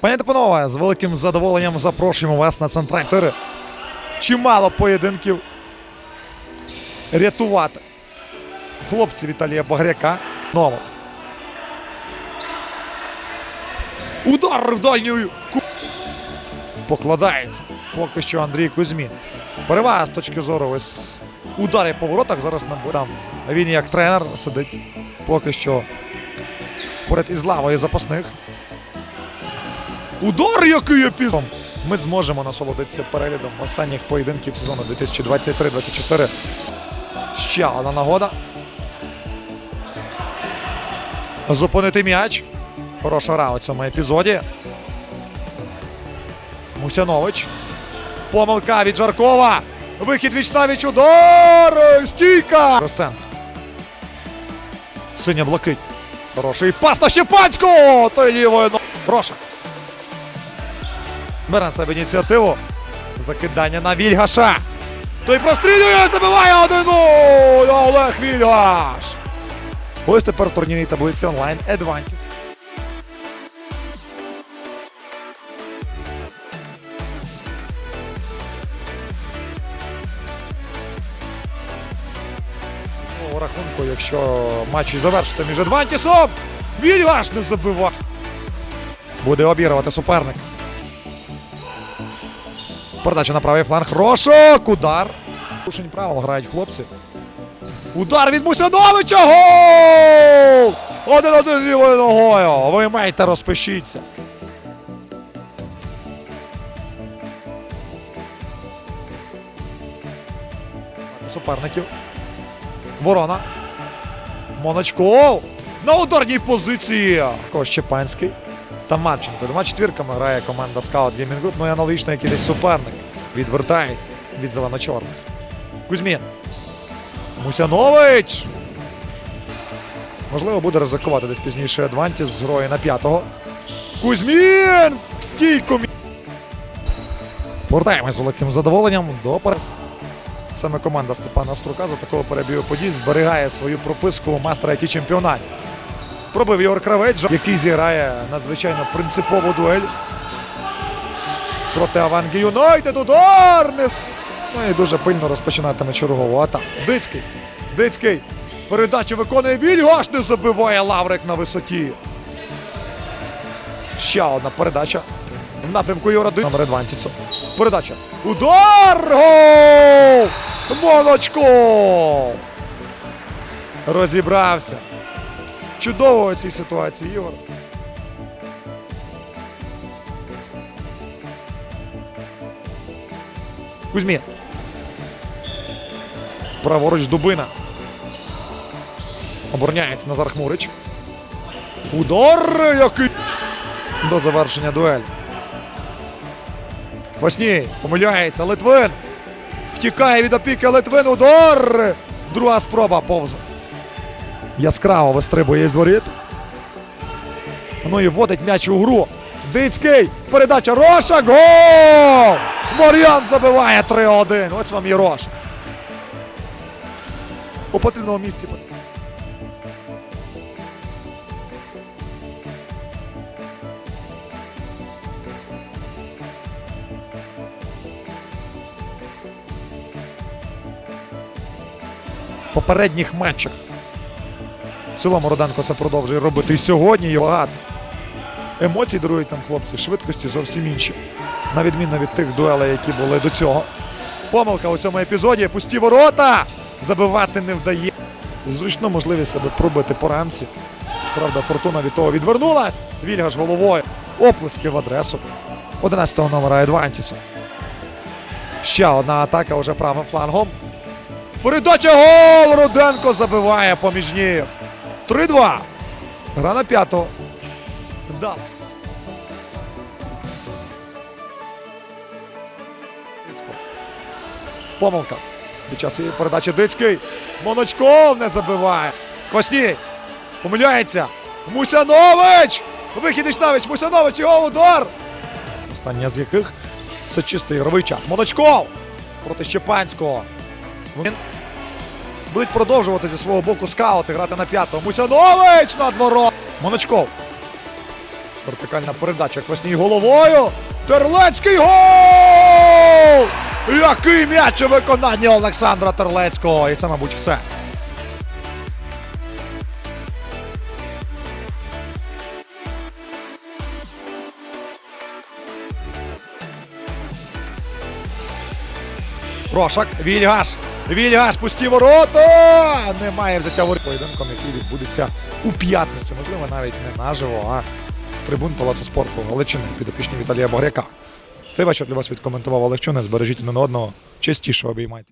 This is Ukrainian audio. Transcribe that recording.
Пані та панове, з великим задоволенням запрошуємо вас на центральні 4. Чимало поєдинків рятувати. Хлопці Віталія Багряка. Ново. Удар в дальню. Покладається. Поки що Андрій Кузьмін. Перевага з точки зору ось ударів по воротах. Зараз там він як тренер сидить. Поки що поряд із лавою запасних. Удар, який епізод! Ми зможемо насолодитися переглядом останніх поєдинків сезону 2023-2024. Ще одна нагода. Зупинити м'яч. Хороша гра у цьому епізоді. Мусянович. Помилка від Жаркова. Вихід віч навіч удар! Стійка! Росен. Синя блакить. Хороший пас на Щепанського! Той лівою Роша. Бере себе ініціативу. Закидання на Вільгаша. Той прострілює, забиває 1-0! Олег Вільгаш! Ось тепер турнірній таблиці онлайн Advantage. У рахунку, якщо матч завершиться між Адвантісом, Вільгаш не забиває. Буде обігрувати суперник. Передача на правий фланг. Рошок! Удар. Порушень правил грають хлопці. Удар від Мусяновича! Гол! Один-один лівою ногою. Ви маєте розпишіться. Суперників. Ворона. Моночков. На ударній позиції. Щепанський та Марченко. Двома четвірками грає команда Скаут Gaming Group, ну і аналогічно, як і десь суперник. Відвертається від зелено-чорних. Кузьмін. Мусянович. Можливо, буде ризикувати десь пізніше Адвантіс з грою на п'ятого. Кузьмін! Стійко! Повертаємось з великим задоволенням до перес. Саме команда Степана Струка за такого перебігу подій зберігає свою прописку у мастера IT чемпіонаті. Пробив Ігор Кравець, який зіграє надзвичайно принципову дуель. Проти Авангі Юнайтед. Удар! Ну і дуже пильно розпочинатиме чергову атаку. Дицький. Дицький. Передачу виконує Вільгаш, не забиває Лаврик на висоті. Ще одна передача. В напрямку Дицького. Номер Адвантісу. Передача. Удар! Гол! Моночко! Розібрався. Чудово у цій ситуації, Ігор. Кузьмін. Праворуч Дубина. Обороняється Назар Хмурич. Удар який до завершення дуель. Восній помиляється Литвин. Втікає від опіки Литвин. Удар! Друга спроба повз. Яскраво вистрибує із воріт. Ну і вводить м'яч у гру. Дицький. Передача Роша. Гол! Мар'ян забиває 3-1. Ось вам і Роша. У потрібному місці. попередніх матчах. Цілому Руденко це продовжує робити і сьогодні. і багато. Емоцій дарують нам хлопці, швидкості зовсім інші. На відміну від тих дуелей, які були до цього. Помилка у цьому епізоді. Пусті ворота! Забивати не вдає. Зручну можливість себе пробити по рамці. Правда, фортуна від того відвернулась. Вільгаш головою. Оплески в адресу 11-го номера Едвантіса. Ще одна атака вже правим флангом. Передача гол! Руденко забиває поміж ніг. 3-2. Гра на п'ятого. Да. Помилка. Під час цієї передачі Дицький. Моночков не забиває. Косній. Помиляється. Мусянович! Вихід Ічнавич. Мусянович гол удар. Остання з яких це чистий ігровий час. Моночков проти Щепанського. Він будуть продовжувати зі свого боку скаути грати на п'ятого. Мусянович на дворо. Моночков. Вертикальна передача Квасній головою. Терлецький гол! Який м'яч у виконанні Олександра Терлецького! І це, мабуть, все. Прошак, Вільгаш. Вільгаш, пусті ворота! Немає взяття воріт. Поєдинком, який відбудеться у п'ятницю. Можливо, навіть не наживо, а з трибун Палацу спорту Галичини підопічні Віталія Багряка. Це вечір для вас відкоментував Олег Чунець. Збережіть один одного. Частіше обіймайте.